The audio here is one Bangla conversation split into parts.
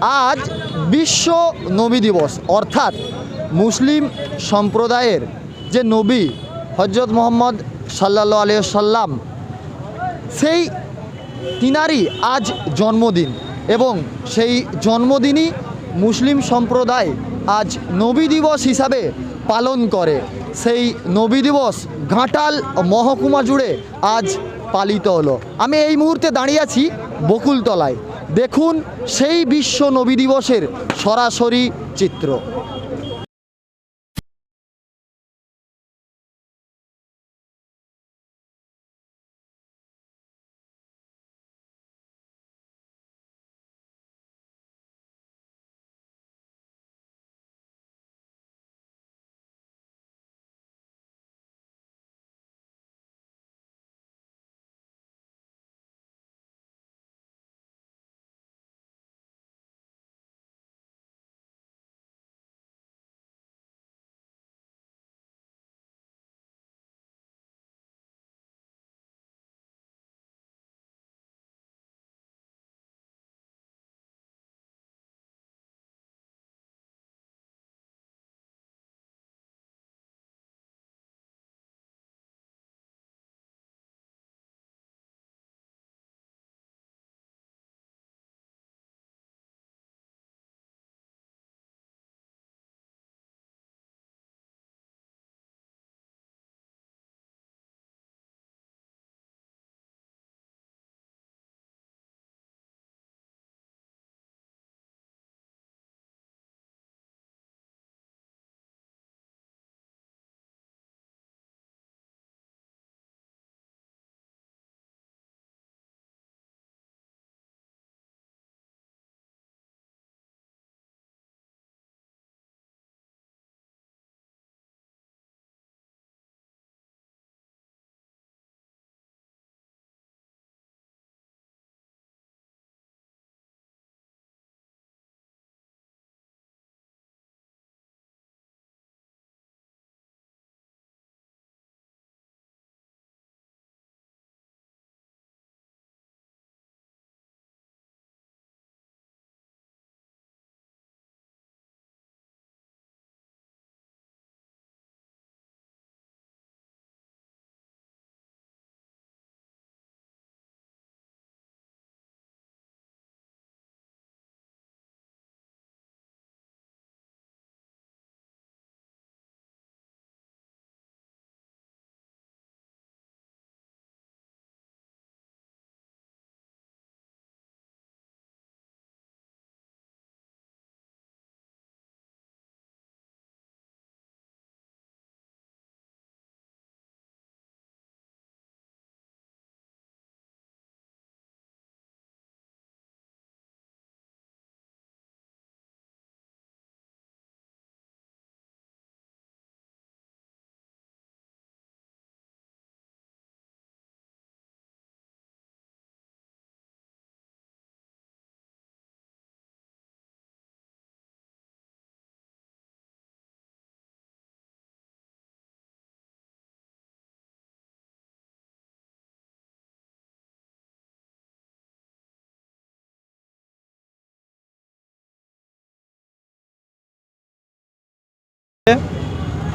আজ বিশ্ব নবী দিবস, অর্থাৎ মুসলিম সম্প্রদায়ের যে নবী হজরত মোহাম্মদ সাল্লা আলিয়া সাল্লাম সেই তিনারই আজ জন্মদিন এবং সেই জন্মদিনই মুসলিম সম্প্রদায় আজ নবী দিবস হিসাবে পালন করে। সেই নবী দিবস ঘাটাল মহকুমা জুড়ে আজ পালিত হলো। আমি এই মুহূর্তে দাঁড়িয়ে আছি বকুলতলায়। দেখুন সেই বিশ্ব নবী দিবসের সরাসরি চিত্র।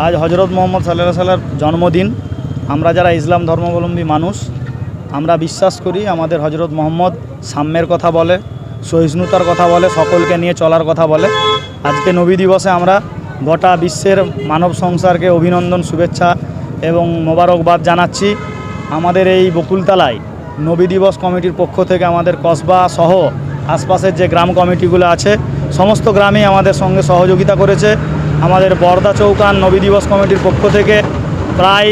আজ হজরত মোহাম্মদ সাল্লাহ সাল্লার জন্মদিন। আমরা যারা ইসলাম ধর্মাবলম্বী মানুষ, আমরা বিশ্বাস করি আমাদের হজরত মোহাম্মদ সাম্যের কথা বলে, সহিষ্ণুতার কথা বলে, সকলকে নিয়ে চলার কথা বলে। আজকে নবী দিবসে আমরা গোটা বিশ্বের মানব সংসারকে অভিনন্দন, শুভেচ্ছা এবং মোবারকবাদ জানাচ্ছি। আমাদের এই বকুলতলায় নবী দিবস কমিটির পক্ষ থেকে আমাদের কসবা সহ আশপাশের যে গ্রাম কমিটিগুলো আছে, সমস্ত গ্রামেই আমাদের সঙ্গে সহযোগিতা করেছে। আমাদের বর্দা চৌকান নবী দিবস কমিটির পক্ষ থেকে প্রায়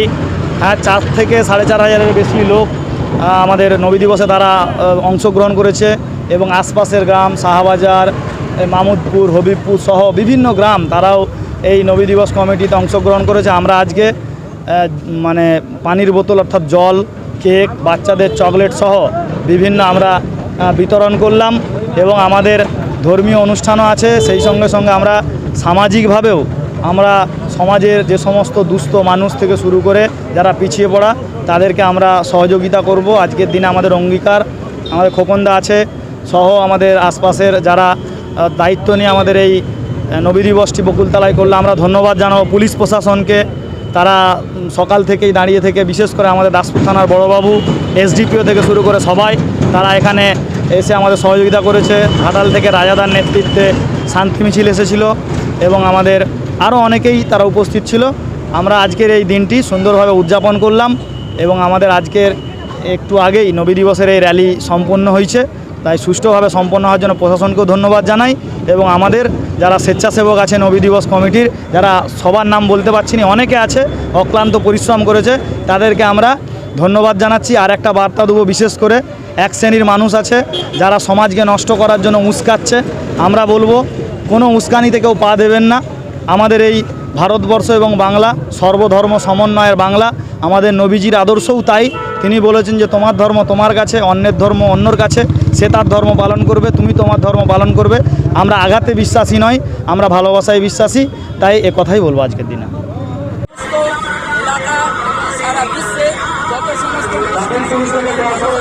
হ্যাঁ চার থেকে সাড়ে চার হাজারের বেশি লোক আমাদের নবী দিবসে তারা অংশগ্রহণ করেছে এবং আশপাশের গ্রাম, শাহবাজার মামুদপুর, হবিবপুর সহ বিভিন্ন গ্রাম তারাও এই নবী দিবস কমিটিতে অংশগ্রহণ করেছে। আমরা আজকে মানে পানির বোতল অর্থাৎ জল, কেক, বাচ্চাদের চকলেট সহ বিভিন্ন আমরা বিতরণ করলাম এবং আমাদের ধর্মীয় অনুষ্ঠানও আছে। সেই সঙ্গে সঙ্গে আমরা সামাজিকভাবেও আমরা সমাজের যে সমস্ত দুস্থ মানুষ থেকে শুরু করে যারা পিছিয়ে পড়া, তাদেরকে আমরা সহযোগিতা করব। আজকের দিনে আমাদের অঙ্গীকার, আমাদের খোকনদা আছে, সহ আমাদের আশপাশের যারা দায়িত্ব নিয়ে আমাদের এই নবী দিবসটি বকুলতলায় করলে, আমরা ধন্যবাদ জানাব পুলিশ প্রশাসনকে। তারা সকাল থেকেই দাঁড়িয়ে থেকে, বিশেষ করে আমাদের দাসপুর থানার বড়বাবু, এসডিপিও থেকে শুরু করে সবাই, তারা এখানে এসে আমাদের সহযোগিতা করেছে। ঘাটাল থেকে রাজাদার নেতৃত্বে শান্তি মিছিল এসেছিল। এবং আমাদের আরও অনেকেই তারা উপস্থিত ছিল। আমরা আজকের এই দিনটি সুন্দরভাবে উদযাপন করলাম এবং আমাদের আজকের একটু আগেই নবী দিবসের এই র্যালি সম্পন্ন হয়েছে। তাই সুষ্ঠুভাবে সম্পন্ন হওয়ার জন্য প্রশাসনকেও ধন্যবাদ জানাই এবং আমাদের যারা স্বেচ্ছাসেবক আছে নবী দিবস কমিটির, যারা সবার নাম বলতে পারছি না, অনেকে আছে অক্লান্ত পরিশ্রম করেছে, তাদেরকে আমরা ধন্যবাদ জানাচ্ছি। আর একটা বার্তা দেবো বিশেষ করে, এক শ্রেণির মানুষ আছে যারা সমাজকে নষ্ট করার জন্য উস্কাচ্ছে। আমরা বলব কোনো উস্কানিতে কেউ পা দেবেন না। আমাদের এই ভারতবর্ষ এবং বাংলা সর্বধর্ম সমন্বয়ের বাংলা, আমাদের নবীজির আদর্শও তাই। তিনি বলেছেন যে, তোমার ধর্ম তোমার কাছে, অন্যের ধর্ম অন্যর কাছে। সে তার ধর্ম পালন করবে, তুমি তোমার ধর্ম পালন করবে। আমরা আঘাতে বিশ্বাসী নয় আমরা ভালোবাসায় বিশ্বাসী। তাই এ কথাই বলব আজকের দিনে। সমস্ত